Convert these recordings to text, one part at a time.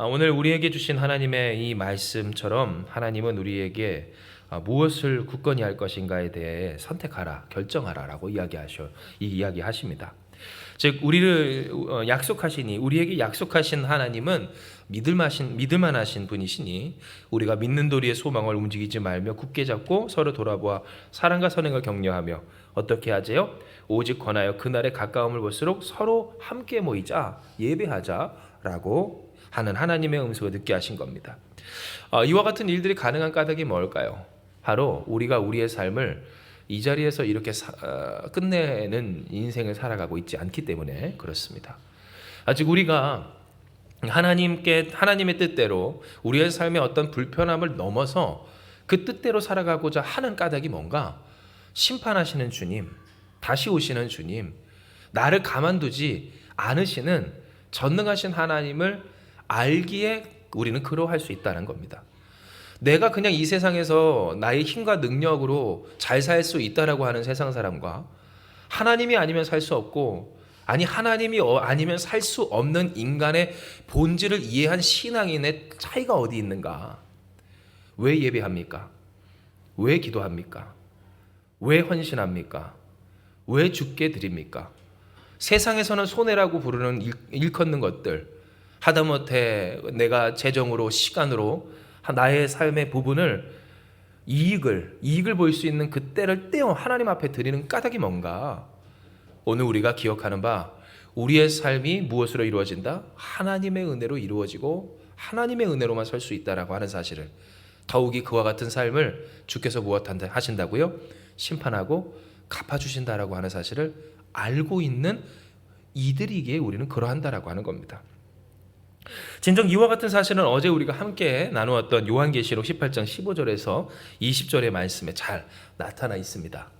아, 오늘 우리에게 주신 하나님의 이 말씀처럼 하나님은 우리에게 아, 무엇을 굳건히 할 것인가에 대해 선택하라, 결정하라라고 이야기하셔 이 이야기하십니다. 즉 우리를 어, 약속하시니 우리에게 약속하신 하나님은 믿을만하신 믿을만하신 분이시니 우리가 믿는 도리의 소망을 움직이지 말며 굳게 잡고 서로 돌아보아 사랑과 선행을 격려하며 어떻게 하재요? 오직 권하여 그날의 가까움을 볼수록 서로 함께 모이자 예배하자라고 하는 하나님의 음성을 듣게 하신 겁니다. 어, 이와 같은 일들이 가능한 까닭이 뭘까요? 바로 우리가 우리의 삶을 이 자리에서 이렇게 사, 어, 끝내는 인생을 살아가고 있지 않기 때문에 그렇습니다. 아직 우리가 하나님께 하나님의 뜻대로 우리의 삶의 어떤 불편함을 넘어서 그 뜻대로 살아가고자 하는 까닭이 뭔가 심판하시는 주님, 다시 오시는 주님, 나를 가만두지 않으시는 전능하신 하나님을 알기에 우리는 그러할 수 있다는 겁니다. 내가 그냥 이 세상에서 나의 힘과 능력으로 잘 살 수 있다라고 하는 세상 사람과 하나님이 아니면 살 수 없고 아니 하나님이 어- 아니면 살 수 없는 인간의 본질을 이해한 신앙인의 차이가 어디 있는가? 왜 예배합니까? 왜 기도합니까? 왜 헌신합니까? 왜 죽게 드립니까? 세상에서는 손해라고 부르는 일, 일컫는 것들 하다못해 내가 재정으로 시간으로 나의 삶의 부분을 이익을 이익을 볼 수 있는 그 때를 떼어 하나님 앞에 드리는 까닭이 뭔가? 오늘 우리가 기억하는 바 우리의 삶이 무엇으로 이루어진다? 하나님의 은혜로 이루어지고 하나님의 은혜로만 설 수 있다라고 하는 사실을 더욱이 그와 같은 삶을 주께서 무엇 한다 하신다고요? 심판하고 갚아 주신다라고 하는 사실을 알고 있는 이들이기에 우리는 그러한다라고 하는 겁니다. 진정 이와 같은 사실은 어제 우리가 함께 나누었던 요한계시록 18장 15절에서 20절의 말씀에 잘 나타나 있습니다.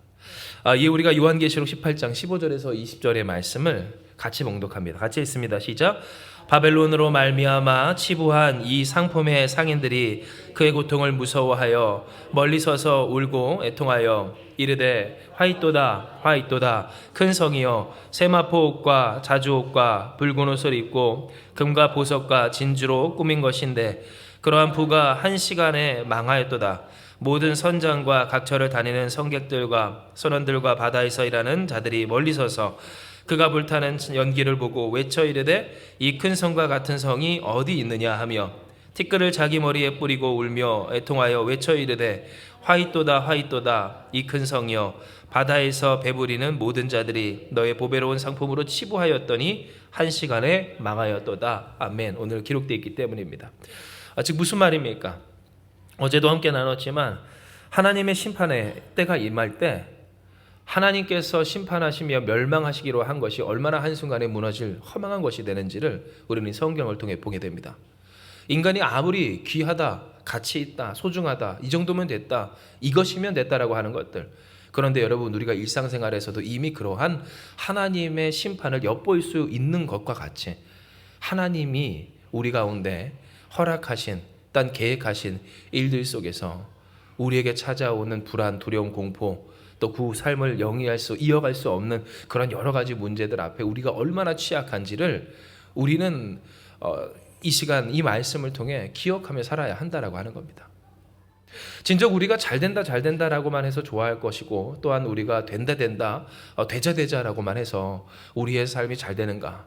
아, 이 우리가 요한계시록 18장 15절에서 20절의 말씀을 같이 봉독합니다. 같이 읽습니다. 시작. 바벨론으로 말미암아 치부한 이 상품의 상인들이 그의 고통을 무서워하여 멀리 서서 울고 애통하여 이르되 화이또다 화이또다. 큰 성이여 세마포 옷과 자주 옷과 붉은 옷을 입고 금과 보석과 진주로 꾸민 것인데 그러한 부가 한 시간에 망하였도다. 모든 선장과 각처를 다니는 성객들과 선원들과 바다에서 일하는 자들이 멀리 서서 그가 불타는 연기를 보고 외쳐 이르되 이 큰 성과 같은 성이 어디 있느냐? 하며 티끌을 자기 머리에 뿌리고 울며 애통하여 외쳐 이르되 화이또다 화이또다 이 큰 성이여. 바다에서 배부리는 모든 자들이 너의 보배로운 상품으로 치부하였더니 한 시간에 망하였도다. 아멘. 오늘 기록되어 있기 때문입니다. 아, 즉 무슨 말입니까? 어제도 함께 나눴지만 하나님의 심판의 때가 임할 때 하나님께서 심판하시며 멸망하시기로 한 것이 얼마나 한순간에 무너질 허망한 것이 되는지를 우리는 성경을 통해 보게 됩니다. 인간이 아무리 귀하다, 가치 있다, 소중하다, 이 정도면 됐다, 이것이면 됐다라고 하는 것들. 그런데 여러분, 우리가 일상생활에서도 이미 그러한 하나님의 심판을 엿볼 수 있는 것과 같이 하나님이 우리 가운데 허락하신, 딴 계획하신 일들 속에서 우리에게 찾아오는 불안, 두려움, 공포, 또 그 삶을 영위할 수 이어갈 수 없는 그런 여러 가지 문제들 앞에 우리가 얼마나 취약한지를 우리는 어, 이 시간 이 말씀을 통해 기억하며 살아야 한다라고 하는 겁니다. 진정 우리가 잘 된다 잘 된다라고만 해서 좋아할 것이고 또한 우리가 된다 된다 어, 되자 되자라고만 해서 우리의 삶이 잘 되는가?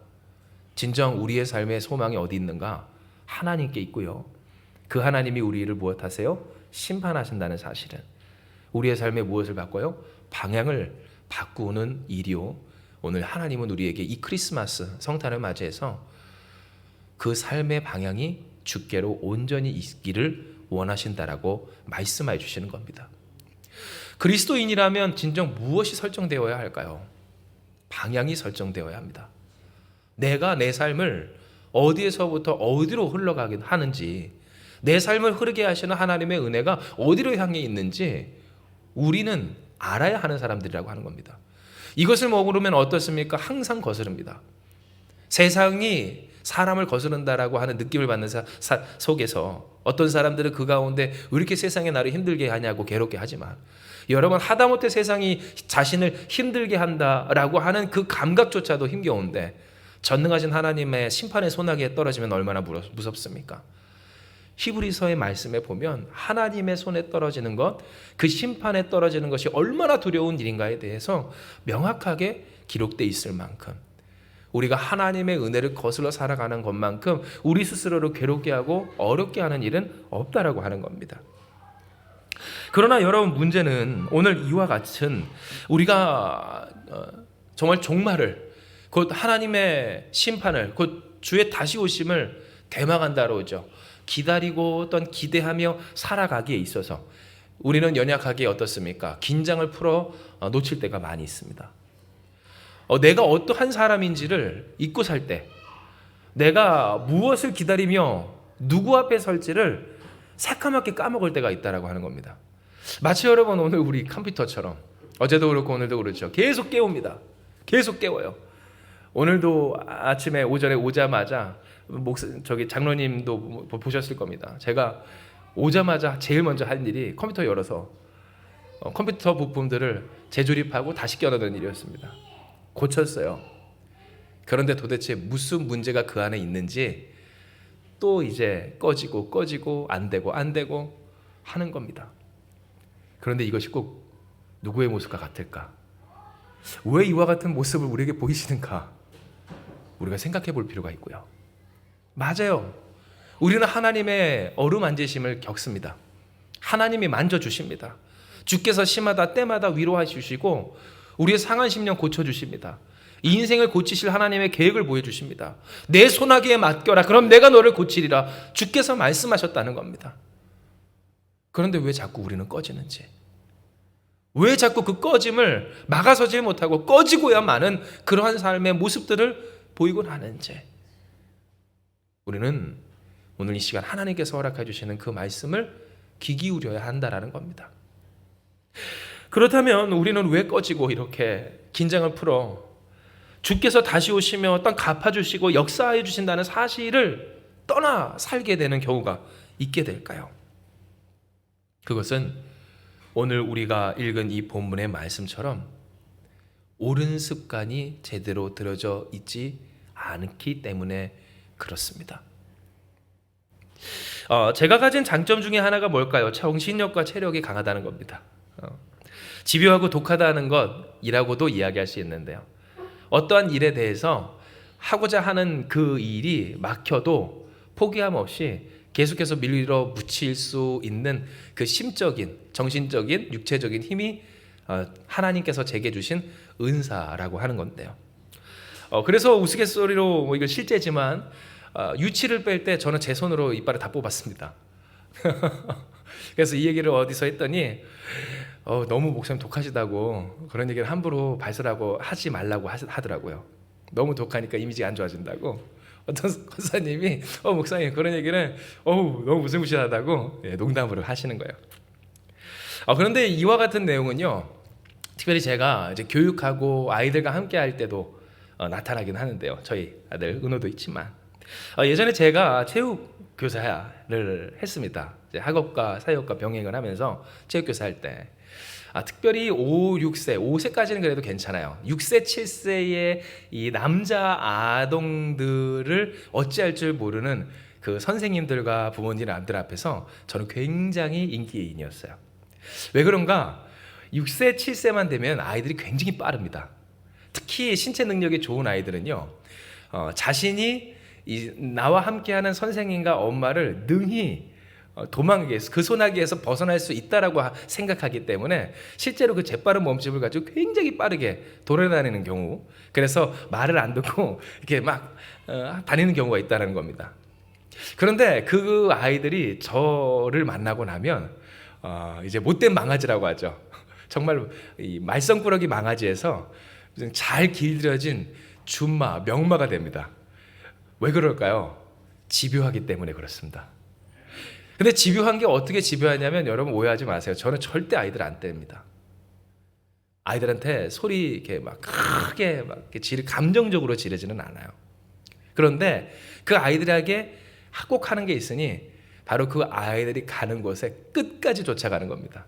진정 우리의 삶의 소망이 어디 있는가? 하나님께 있고요. 그 하나님이 우리를 무엇하세요? 심판하신다는 사실은 우리의 삶에 무엇을 바꿔요? 방향을 바꾸는 일이요. 오늘 하나님은 우리에게 이 크리스마스 성탄을 맞이해서 그 삶의 방향이 주께로 온전히 있기를 원하신다라고 말씀해 주시는 겁니다. 그리스도인이라면 진정 무엇이 설정되어야 할까요? 방향이 설정되어야 합니다. 내가 내 삶을 어디에서부터 어디로 흘러가긴 하는지, 내 삶을 흐르게 하시는 하나님의 은혜가 어디로 향해 있는지 우리는 알아야 하는 사람들이라고 하는 겁니다. 이것을 모르면 어떻습니까? 항상 거스릅니다. 세상이 사람을 거스른다라고 하는 느낌을 받는 사, 사, 속에서 어떤 사람들은 그 가운데 왜 이렇게 세상에 나를 힘들게 하냐고 괴롭게 하지만 여러분 하다못해 세상이 자신을 힘들게 한다라고 하는 그 감각조차도 힘겨운데 전능하신 하나님의 심판의 소나기에 떨어지면 얼마나 무섭습니까? 히브리서의 말씀에 보면 하나님의 손에 떨어지는 것, 그 심판에 떨어지는 것이 얼마나 두려운 일인가에 대해서 명확하게 기록돼 있을 만큼 우리가 하나님의 은혜를 거슬러 살아가는 것만큼 우리 스스로를 괴롭게 하고 어렵게 하는 일은 없다라고 하는 겁니다. 그러나 여러분 문제는 오늘 이와 같은 우리가 어, 정말 종말을 곧 하나님의 심판을 곧 주의 다시 오심을 대망한다로 오죠. 기다리고 어떤 기대하며 살아가기에 있어서 우리는 연약하게 어떻습니까? 긴장을 풀어 어, 놓칠 때가 많이 있습니다. 어, 내가 어떠한 사람인지를 잊고 살 때, 내가 무엇을 기다리며 누구 앞에 설지를 새까맣게 까먹을 때가 있다라고 하는 겁니다. 마치 여러분 오늘 우리 컴퓨터처럼 어제도 그렇고 오늘도 그렇죠. 계속 깨웁니다. 계속 깨워요. 오늘도 아침에 오전에 오자마자 목 저기 장로님도 보셨을 겁니다. 제가 오자마자 제일 먼저 한 일이 컴퓨터 열어서 어, 컴퓨터 부품들을 재조립하고 다시 껴넣는 일이었습니다. 고쳤어요. 그런데 도대체 무슨 문제가 그 안에 있는지 또 이제 꺼지고 꺼지고 안 되고 안 되고 하는 겁니다. 그런데 이것이 꼭 누구의 모습과 같을까? 왜 이와 같은 모습을 우리에게 보이시는가? 우리가 생각해 볼 필요가 있고요. 맞아요. 우리는 하나님의 어루만지심을 겪습니다. 하나님이 만져주십니다. 주께서 심하다 때마다 위로해 주시고 우리의 상한 심령 고쳐 주십니다. 이 인생을 고치실 하나님의 계획을 보여 주십니다. 내 소나기에 맡겨라. 그럼 내가 너를 고치리라. 주께서 말씀하셨다는 겁니다. 그런데 왜 자꾸 우리는 꺼지는지? 왜 자꾸 그 꺼짐을 막아서지 못하고 꺼지고야 마는 그러한 삶의 모습들을 보이곤 하는지? 우리는 오늘 이 시간 하나님께서 허락해 주시는 그 말씀을 귀 기울여야 한다라는 겁니다. 그렇다면 우리는 왜 꺼지고 이렇게 긴장을 풀어 주께서 다시 오시며 어떤 갚아주시고 역사해 주신다는 사실을 떠나 살게 되는 경우가 있게 될까요? 그것은 오늘 우리가 읽은 이 본문의 말씀처럼 옳은 습관이 제대로 들어져 있지 않기 때문에 그렇습니다. 어, 제가 가진 장점 중에 하나가 뭘까요? 정신력과 체력이 강하다는 겁니다. 어, 집요하고 독하다는 것이라고도 이야기할 수 있는데요. 어떠한 일에 대해서 하고자 하는 그 일이 막혀도 포기함 없이 계속해서 밀어 붙일 수 있는 그 심적인, 정신적인, 육체적인 힘이 어, 하나님께서 제게 주신 은사라고 하는 건데요. 어, 그래서 우스갯소리로 뭐 이거 실제지만 어, 유치를 뺄 때 저는 제 손으로 이빨을 다 뽑았습니다. 그래서 이 얘기를 어디서 했더니 어, 너무 목사님 독하시다고 그런 얘기를 함부로 발설하고 하지 말라고 하, 하더라고요. 너무 독하니까 이미지가 안 좋아진다고. 어떤 권사님이 어 목사님 그런 얘기는 어우 너무 무시무시하다고 예, 농담으로 하시는 거예요. 어, 그런데 이와 같은 내용은요. 특별히 제가 이제 교육하고 아이들과 함께 할 때도 어, 나타나긴 하는데요. 저희 아들 은호도 있지만 어, 예전에 제가 체육 교사를 했습니다. 학업과 사역과 병행을 하면서 체육 교사 할 때. 아, 특별히 5, 6세, 5세까지는 그래도 괜찮아요. 6세, 7세의 이 남자 아동들을 어찌할 줄 모르는 그 선생님들과 부모님들 앞에서 저는 굉장히 인기인이었어요. 왜 그런가? 6세, 7세만 되면 아이들이 굉장히 빠릅니다. 특히 신체 능력이 좋은 아이들은요, 어, 자신이 이, 나와 함께하는 선생님과 엄마를 능히 어, 도망에서 그 소나기에서 벗어날 수 있다라고 하- 생각하기 때문에 실제로 그 재빠른 몸집을 가지고 굉장히 빠르게 돌아다니는 경우, 그래서 말을 안 듣고 이렇게 막 어, 다니는 경우가 있다는 겁니다. 그런데 그 아이들이 저를 만나고 나면 어, 이제 못된 망아지라고 하죠. 정말 이 말썽꾸러기 망아지에서 잘 길들여진 준마, 명마가 됩니다. 왜 그럴까요? 집요하기 때문에 그렇습니다. 근데 집요한 게 어떻게 집요하냐면 여러분 오해하지 마세요. 저는 절대 아이들 안 뗍니다. 아이들한테 소리 이렇게 막 크게 막 이렇게 지 감정적으로 지르지는 않아요. 그런데 그 아이들에게 꼭 하는 게 있으니 바로 그 아이들이 가는 곳에 끝까지 쫓아가는 겁니다.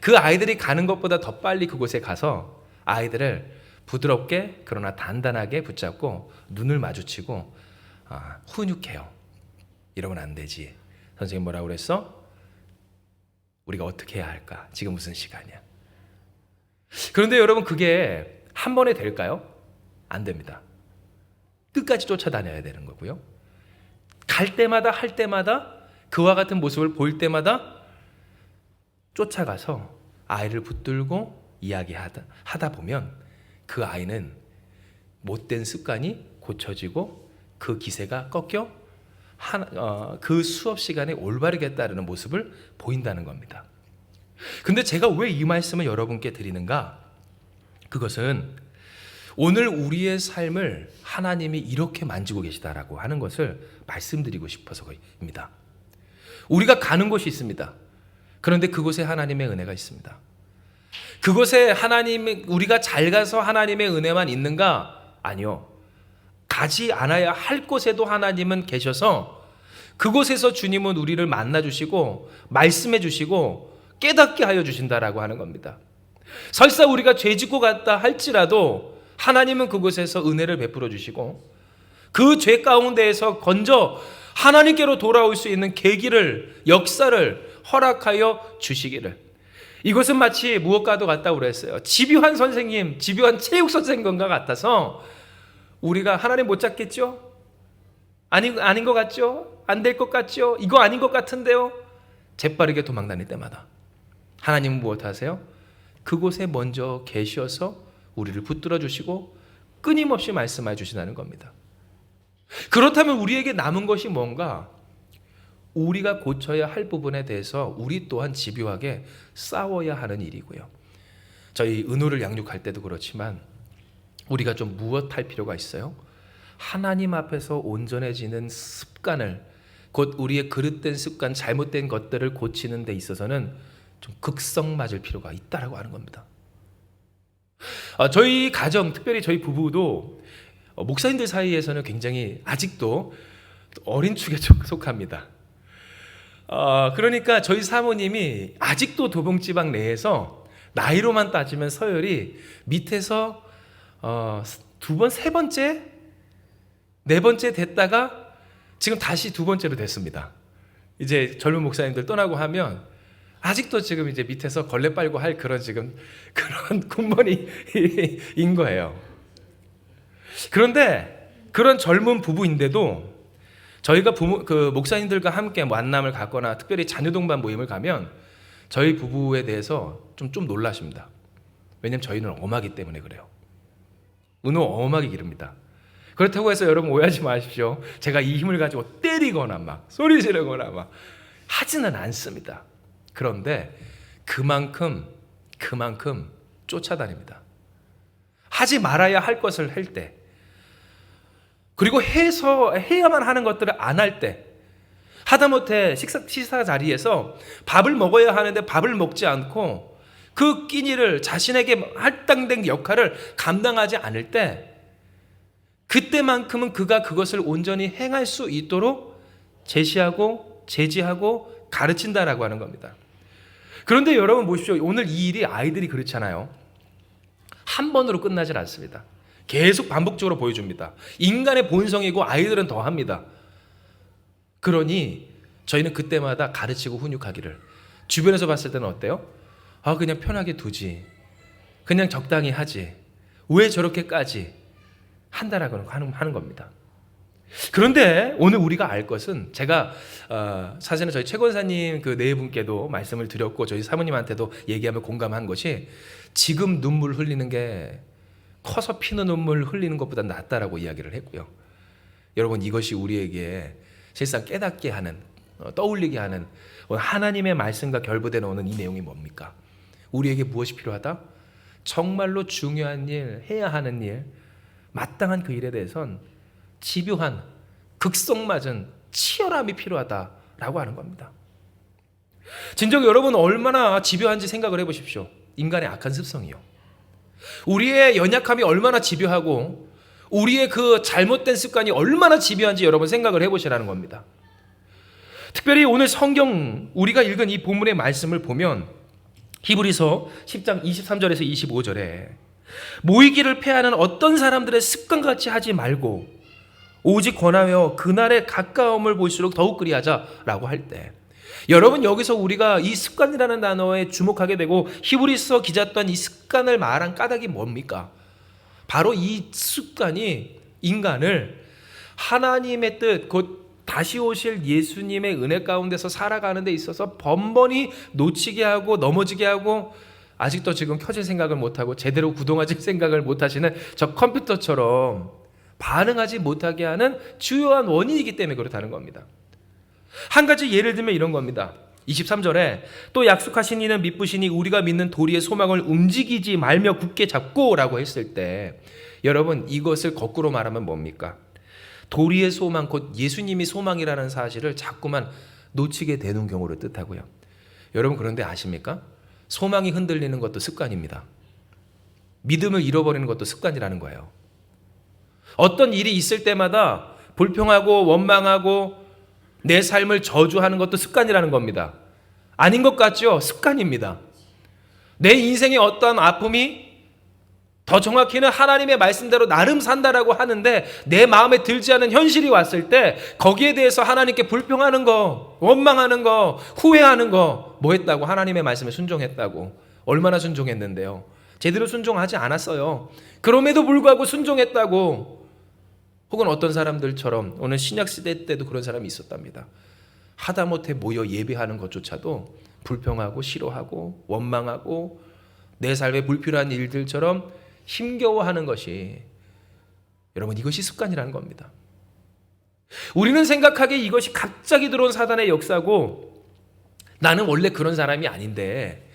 그 아이들이 가는 것보다 더 빨리 그곳에 가서 아이들을 부드럽게 그러나 단단하게 붙잡고 눈을 마주치고 아, 훈육해요. 이러면 안 되지. 선생님 뭐라고 그랬어? 우리가 어떻게 해야 할까? 지금 무슨 시간이야? 그런데 여러분 그게 한 번에 될까요? 안 됩니다. 끝까지 쫓아다녀야 되는 거고요. 갈 때마다 할 때마다 그와 같은 모습을 보일 때마다 쫓아가서 아이를 붙들고 이야기하다 하다 보면 그 아이는 못된 습관이 고쳐지고 그 기세가 꺾여 한, 어, 그 수업 시간에 올바르게 따르는 모습을 보인다는 겁니다. 근데 제가 왜 이 말씀을 여러분께 드리는가? 그것은 오늘 우리의 삶을 하나님이 이렇게 만지고 계시다라고 하는 것을 말씀드리고 싶어서입니다. 우리가 가는 곳이 있습니다. 그런데 그곳에 하나님의 은혜가 있습니다. 그곳에 하나님의 우리가 잘 가서 하나님의 은혜만 있는가? 아니요. 가지 않아야 할 곳에도 하나님은 계셔서 그곳에서 주님은 우리를 만나 주시고 말씀해 주시고 깨닫게 하여 주신다라고 하는 겁니다. 설사 우리가 죄 짓고 갔다 할지라도 하나님은 그곳에서 은혜를 베풀어 주시고 그 죄 가운데에서 건져 하나님께로 돌아올 수 있는 계기를 역사를 허락하여 주시기를 이것은 마치 무엇과도 같다고 그랬어요. 집요한 선생님, 집요한 체육 선생님과 같아서 우리가 하나님 못 잡겠죠? 아닌 아닌 것 같죠? 안 될 것 같죠? 이거 아닌 것 같은데요? 재빠르게 도망 다닐 때마다 하나님은 무엇 하세요? 그곳에 먼저 계셔서 우리를 붙들어 주시고 끊임없이 말씀해 주신다는 겁니다. 그렇다면 우리에게 남은 것이 뭔가? 우리가 고쳐야 할 부분에 대해서 우리 또한 집요하게 싸워야 하는 일이고요. 저희 은호를 양육할 때도 그렇지만 우리가 좀 무엇 할 필요가 있어요? 하나님 앞에서 온전해지는 습관을 곧 우리의 그릇된 습관, 잘못된 것들을 고치는 데 있어서는 좀 극성 맞을 필요가 있다라고 하는 겁니다. 아, 저희 가정, 특별히 저희 부부도 어, 목사님들 사이에서는 굉장히 아직도 어린 축에 속합니다. 어, 그러니까 저희 사모님이 아직도 도봉지방 내에서 나이로만 따지면 서열이 밑에서 어, 두 번, 세 번째, 네 번째 됐다가 지금 다시 두 번째로 됐습니다. 이제 젊은 목사님들 떠나고 하면 아직도 지금 이제 밑에서 걸레 빨고 할 그런 지금 그런 군번이인 거예요. 그런데 그런 젊은 부부인데도 저희가 부모, 그 목사님들과 함께 만남을 갖거나 특별히 자녀 동반 모임을 가면 저희 부부에 대해서 좀, 좀 놀라십니다. 왜냐면 저희는 엄하기 때문에 그래요. 은호 엄하게 기릅니다. 그렇다고 해서 여러분 오해하지 마십시오. 제가 이 힘을 가지고 때리거나 막 소리 지르거나 막 하지는 않습니다. 그런데 그만큼 그만큼 쫓아다닙니다. 하지 말아야 할 것을 할 때, 그리고 해서 해야만 하는 것들을 안 할 때, 하다못해 식사 식사 자리에서 밥을 먹어야 하는데 밥을 먹지 않고 그 끼니를 자신에게 할당된 역할을 감당하지 않을 때, 그때만큼은 그가 그것을 온전히 행할 수 있도록 제시하고 제지하고 가르친다라고 하는 겁니다. 그런데 여러분 보십시오. 오늘 이 일이 아이들이 그렇잖아요. 한 번으로 끝나질 않습니다. 계속 반복적으로 보여줍니다. 인간의 본성이고 아이들은 더 합니다. 그러니 저희는 그때마다 가르치고 훈육하기를 주변에서 봤을 때는 어때요? 아 그냥 편하게 두지. 그냥 적당히 하지. 왜 저렇게까지 한다라고 하는, 하는 겁니다. 그런데 오늘 우리가 알 것은 제가 어, 사실은 저희 최 권사님 그 네 분께도 말씀을 드렸고 저희 사모님한테도 얘기하며 공감한 것이 지금 눈물 흘리는 게 커서 피는 눈물 흘리는 것보다 낫다라고 이야기를 했고요. 여러분 이것이 우리에게 실상 깨닫게 하는 어, 떠올리게 하는 하나님의 말씀과 결부되는 오는 이 내용이 뭡니까? 우리에게 무엇이 필요하다? 정말로 중요한 일, 해야 하는 일, 마땅한 그 일에 대해선 집요한 극성맞은 치열함이 필요하다라고 하는 겁니다. 진정 여러분 얼마나 집요한지 생각을 해보십시오. 인간의 악한 습성이요. 우리의 연약함이 얼마나 집요하고 우리의 그 잘못된 습관이 얼마나 집요한지 여러분 생각을 해보시라는 겁니다. 특별히 오늘 성경 우리가 읽은 이 본문의 말씀을 보면 히브리서 10장 23절에서 25절에 모이기를 패하는 어떤 사람들의 습관같이 하지 말고 오직 권하여 그날의 가까움을 볼수록 더욱 그리하자라고 할 때 여러분 여기서 우리가 이 습관이라는 단어에 주목하게 되고 히브리서 기자 또한 이 습관을 말한 까닭이 뭡니까? 바로 이 습관이 인간을 하나님의 뜻, 곧 다시 오실 예수님의 은혜 가운데서 살아가는 데 있어서 번번이 놓치게 하고 넘어지게 하고 아직도 지금 켜질 생각을 못하고 제대로 구동하실 생각을 못하시는 저 컴퓨터처럼 반응하지 못하게 하는 주요한 원인이기 때문에 그렇다는 겁니다. 한 가지 예를 들면 이런 겁니다. 23절에 또 약속하신 이는 믿으시니 우리가 믿는 도리의 소망을 움직이지 말며 굳게 잡고라고 했을 때 여러분 이것을 거꾸로 말하면 뭡니까? 도리의 소망 곧 예수님이 소망이라는 사실을 자꾸만 놓치게 되는 경우를 뜻하고요. 여러분 그런데 아십니까? 소망이 흔들리는 것도 습관입니다. 믿음을 잃어버리는 것도 습관이라는 거예요. 어떤 일이 있을 때마다 불평하고 원망하고 내 삶을 저주하는 것도 습관이라는 겁니다. 아닌 것 같죠? 습관입니다. 내 인생의 어떤 아픔이 더 정확히는 하나님의 말씀대로 나름 산다라고 하는데 내 마음에 들지 않은 현실이 왔을 때 거기에 대해서 하나님께 불평하는 거, 원망하는 거, 후회하는 거, 뭐 했다고? 하나님의 말씀에 순종했다고. 얼마나 순종했는데요. 제대로 순종하지 않았어요. 그럼에도 불구하고 순종했다고. 혹은 어떤 사람들처럼 오늘 신약 시대 때도 그런 사람이 있었답니다. 하다못해 모여 예배하는 것조차도 불평하고 싫어하고 원망하고 내 삶에 불필요한 일들처럼 힘겨워하는 것이 여러분 이것이 습관이라는 겁니다. 우리는 생각하기에 이것이 갑자기 들어온 사단의 역사고 나는 원래 그런 사람이 아닌데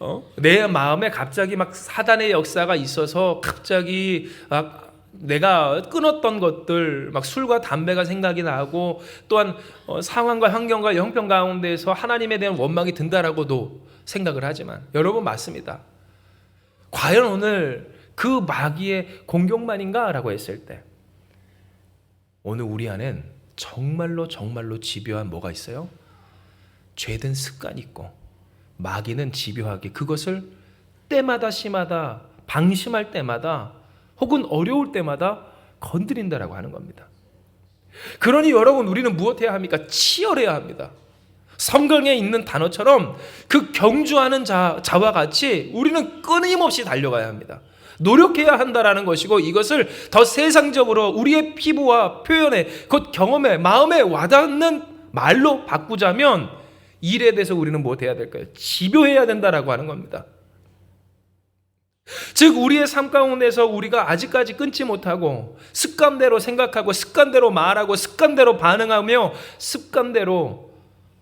어? 내 마음에 갑자기 막 사단의 역사가 있어서 갑자기 막 내가 끊었던 것들, 막 술과 담배가 생각이 나고 또한 어, 상황과 환경과 형편 가운데서 하나님에 대한 원망이 든다라고도 생각을 하지만 여러분 맞습니다. 과연 오늘 그 마귀의 공격만인가라고 했을 때 오늘 우리 안엔 정말로 정말로 집요한 뭐가 있어요? 죄된 습관이 있고 마귀는 집요하게 그것을 때마다 심하다 방심할 때마다 혹은 어려울 때마다 건드린다라고 하는 겁니다. 그러니 여러분 우리는 무엇해야 합니까? 치열해야 합니다. 성경에 있는 단어처럼 그 경주하는 자, 자와 같이 우리는 끊임없이 달려가야 합니다. 노력해야 한다라는 것이고 이것을 더 세상적으로 우리의 피부와 표현에 곧 경험에 마음에 와닿는 말로 바꾸자면 일에 대해서 우리는 무엇 해야 될까요? 집요해야 된다라고 하는 겁니다. 즉 우리의 삶 가운데서 우리가 아직까지 끊지 못하고 습관대로 생각하고 습관대로 말하고 습관대로 반응하며 습관대로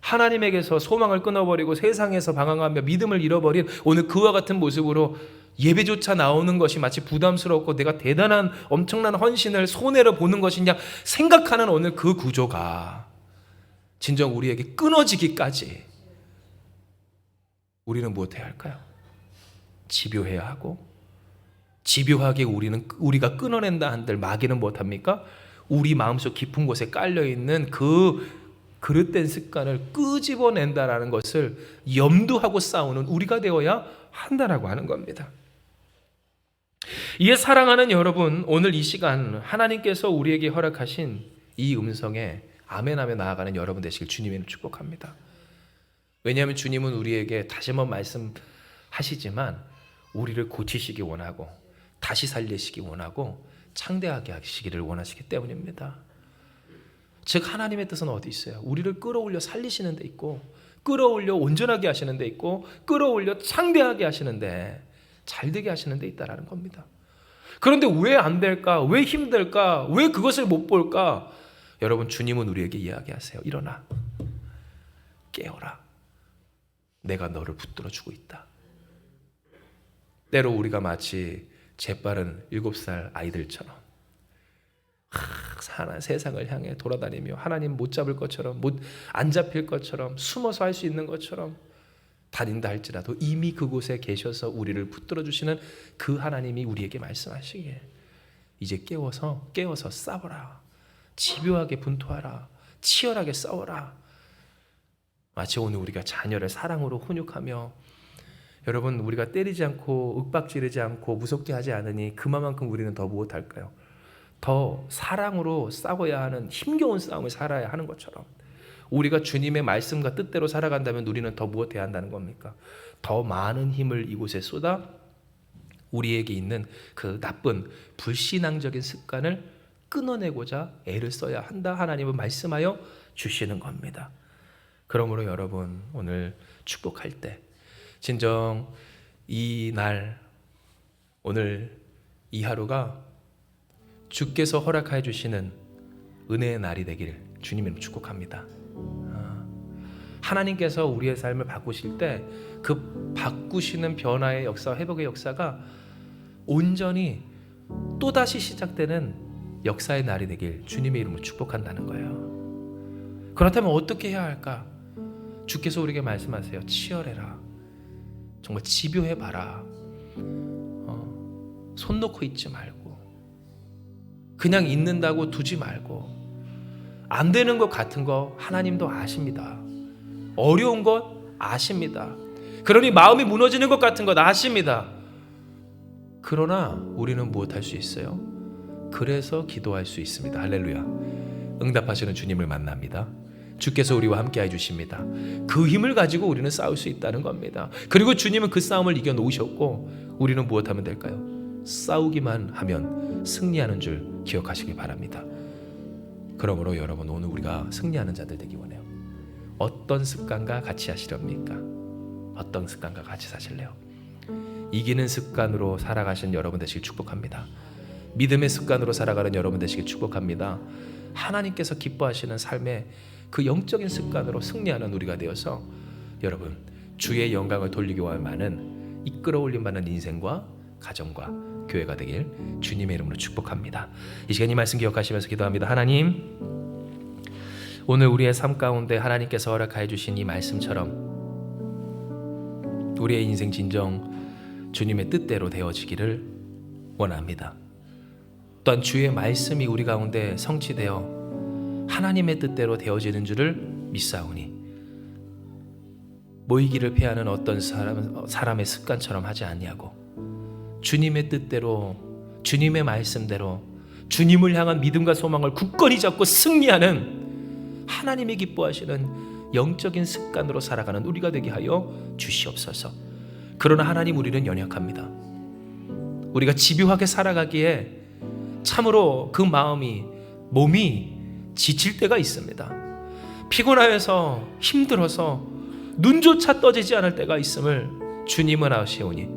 하나님에게서 소망을 끊어버리고 세상에서 방황하며 믿음을 잃어버린 오늘 그와 같은 모습으로 예배조차 나오는 것이 마치 부담스럽고 내가 대단한 엄청난 헌신을 손해로 보는 것이냐 생각하는 오늘 그 구조가 진정 우리에게 끊어지기까지 우리는 무엇해야 할까요? 집요해야 하고 집요하게 우리는 우리가 끊어낸다 한들 마귀는 무엇합니까? 우리 마음속 깊은 곳에 깔려 있는 그 그릇된 습관을 끄집어낸다라는 것을 염두하고 싸우는 우리가 되어야 한다라고 하는 겁니다. 이에 사랑하는 여러분, 오늘 이 시간 하나님께서 우리에게 허락하신 이 음성에 아멘하며 나아가는 여러분 되시길 주님의 축복합니다. 왜냐하면 주님은 우리에게 다시 한번 말씀하시지만 우리를 고치시기 원하고 다시 살리시기 원하고 창대하게 하시기를 원하시기 때문입니다. 즉 하나님의 뜻은 어디 있어요? 우리를 끌어올려 살리시는 데 있고 끌어올려 온전하게 하시는 데 있고 끌어올려 창대하게 하시는데 잘되게 하시는 데 있다라는 겁니다. 그런데 왜 안 될까? 왜 힘들까? 왜 그것을 못 볼까? 여러분 주님은 우리에게 이야기하세요. 일어나. 깨어라. 내가 너를 붙들어 주고 있다. 때로 우리가 마치 재빠른 일곱 살 아이들처럼. 사나 세상을 향해 돌아다니며 하나님 못 잡을 것처럼 못 안 잡힐 것처럼 숨어서 할 수 있는 것처럼 다닌다 할지라도 이미 그곳에 계셔서 우리를 붙들어 주시는 그 하나님이 우리에게 말씀하시기에 이제 깨워서 깨워서 싸워라. 집요하게 분투하라. 치열하게 싸워라. 마치 오늘 우리가 자녀를 사랑으로 훈육하며 여러분 우리가 때리지 않고 윽박지르지 않고 무섭게 하지 않으니 그만큼 우리는 더 무엇할까요? 더 사랑으로 싸워야 하는 힘겨운 싸움을 살아야 하는 것처럼 우리가 주님의 말씀과 뜻대로 살아간다면 우리는 더 무엇해야 한다는 겁니까? 더 많은 힘을 이곳에 쏟아 우리에게 있는 그 나쁜 불신앙적인 습관을 끊어내고자 애를 써야 한다. 하나님은 말씀하여 주시는 겁니다. 그러므로 여러분 오늘 축복할 때 진정 이 날 오늘 이 하루가 주께서 허락해 주시는 은혜의 날이 되기를 주님으로 축복합니다. 아, 하나님께서 우리의 삶을 바꾸실 때 그 바꾸시는 변화의 역사, 회복의 역사가 온전히 또 다시 시작되는 역사의 날이 되길 주님의 이름으로 축복한다는 거예요. 그렇다면 어떻게 해야 할까? 주께서 우리에게 말씀하세요. 치열해라. 정말 집요해 봐라. 어, 손 놓고 있지 말고 그냥 있는다고 두지 말고 안 되는 것 같은 거 하나님도 아십니다. 어려운 것 아십니다. 그러니 마음이 무너지는 것 같은 것 아십니다. 그러나 우리는 무엇할 수 있어요? 그래서 기도할 수 있습니다. 할렐루야. 응답하시는 주님을 만납니다. 주께서 우리와 함께 해 주십니다. 그 힘을 가지고 우리는 싸울 수 있다는 겁니다. 그리고 주님은 그 싸움을 이겨 놓으셨고 우리는 무엇 하면 될까요? 싸우기만 하면 승리하는 줄 기억하시기 바랍니다. 그러므로 여러분 오늘 우리가 승리하는 자들 되기 원해요. 어떤 습관과 같이 하시렵니까? 어떤 습관과 같이 사실래요? 이기는 습관으로 살아가신 여러분 되시길 축복합니다. 믿음의 습관으로 살아가는 여러분 되시길 축복합니다. 하나님께서 기뻐하시는 삶의 그 영적인 습관으로 승리하는 우리가 되어서 여러분 주의 영광을 돌리기 위한 이끌어올림 받는 인생과 가정과 교회가 되길 주님의 이름으로 축복합니다. 이 시간 이 말씀 기억하시면서 기도합니다. 하나님 오늘 우리의 삶 가운데 하나님께서 허락하여 주신 이 말씀처럼 우리의 인생 진정 주님의 뜻대로 되어지기를 원합니다. 또한 주의 말씀이 우리 가운데 성취되어 하나님의 뜻대로 되어지는 줄을 믿사오니 모이기를 패하는 어떤 사람, 사람의 습관처럼 하지 아니하고 주님의 뜻대로 주님의 말씀대로 주님을 향한 믿음과 소망을 굳건히 잡고 승리하는 하나님이 기뻐하시는 영적인 습관으로 살아가는 우리가 되게 하여 주시옵소서. 그러나 하나님 우리는 연약합니다. 우리가 집요하게 살아가기에 참으로 그 마음이 몸이 지칠 때가 있습니다. 피곤하여서 힘들어서 눈조차 떠지지 않을 때가 있음을 주님은 아시오니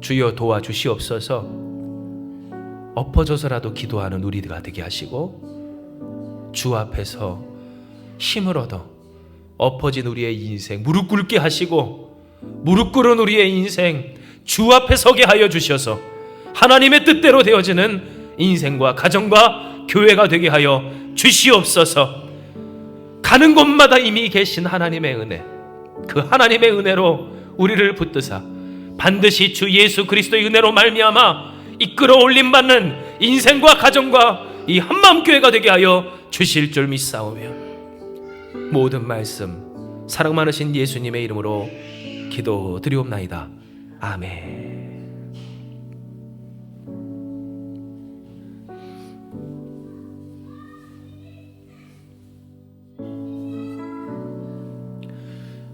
주여 도와주시옵소서. 엎어져서라도 기도하는 우리가 되게 하시고 주 앞에서 힘을 얻어 엎어진 우리의 인생 무릎 꿇게 하시고 무릎 꿇은 우리의 인생 주 앞에 서게 하여 주셔서 하나님의 뜻대로 되어지는 인생과 가정과 교회가 되게 하여 주시옵소서. 가는 곳마다 이미 계신 하나님의 은혜, 그 하나님의 은혜로 우리를 붙드사 반드시 주 예수 그리스도의 은혜로 말미암아 이끌어 올림 받는 인생과 가정과 이 한마음 교회가 되게 하여 주실 줄 믿사오며 모든 말씀 사랑 많으신 예수님의 이름으로 기도 드리옵나이다. 아멘.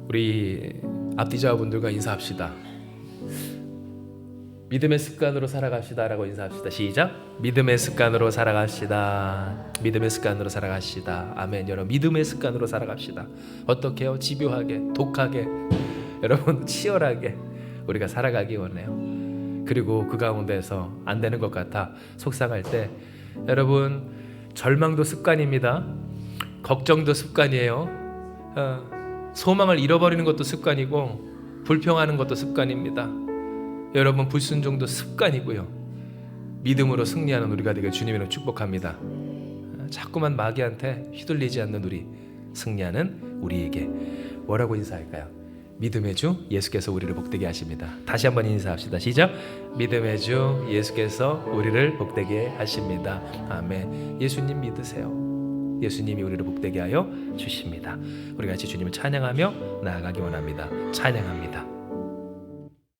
우리 앞뒤자분들과 인사합시다. 믿음의 습관으로 살아갑시다라고 인사합시다. 시작. 믿음의 습관으로 살아갑시다. 믿음의 습관으로 살아갑시다. 아멘. 여러분 믿음의 습관으로 살아갑시다. 어떻게요? 집요하게, 독하게, 여러분 치열하게 우리가 살아가기 원해요. 그리고 그 가운데서 안 되는 것 같아 속상할 때 여러분 절망도 습관입니다. 걱정도 습관이에요. 어, 소망을 잃어버리는 것도 습관이고 불평하는 것도 습관입니다. 여러분 불순종도 습관이고요. 믿음으로 승리하는 우리가 되길 주님으로 축복합니다. 자꾸만 마귀한테 휘둘리지 않는 우리 승리하는 우리에게 뭐라고 인사할까요? 믿음의 주 예수께서 우리를 복되게 하십니다. 다시 한번 인사합시다. 시작. 믿음의 주 예수께서 우리를 복되게 하십니다. 아멘. 예수님 믿으세요. 예수님이 우리를 복되게 하여 주십니다. 우리 같이 주님을 찬양하며 나아가기 원합니다. 찬양합니다.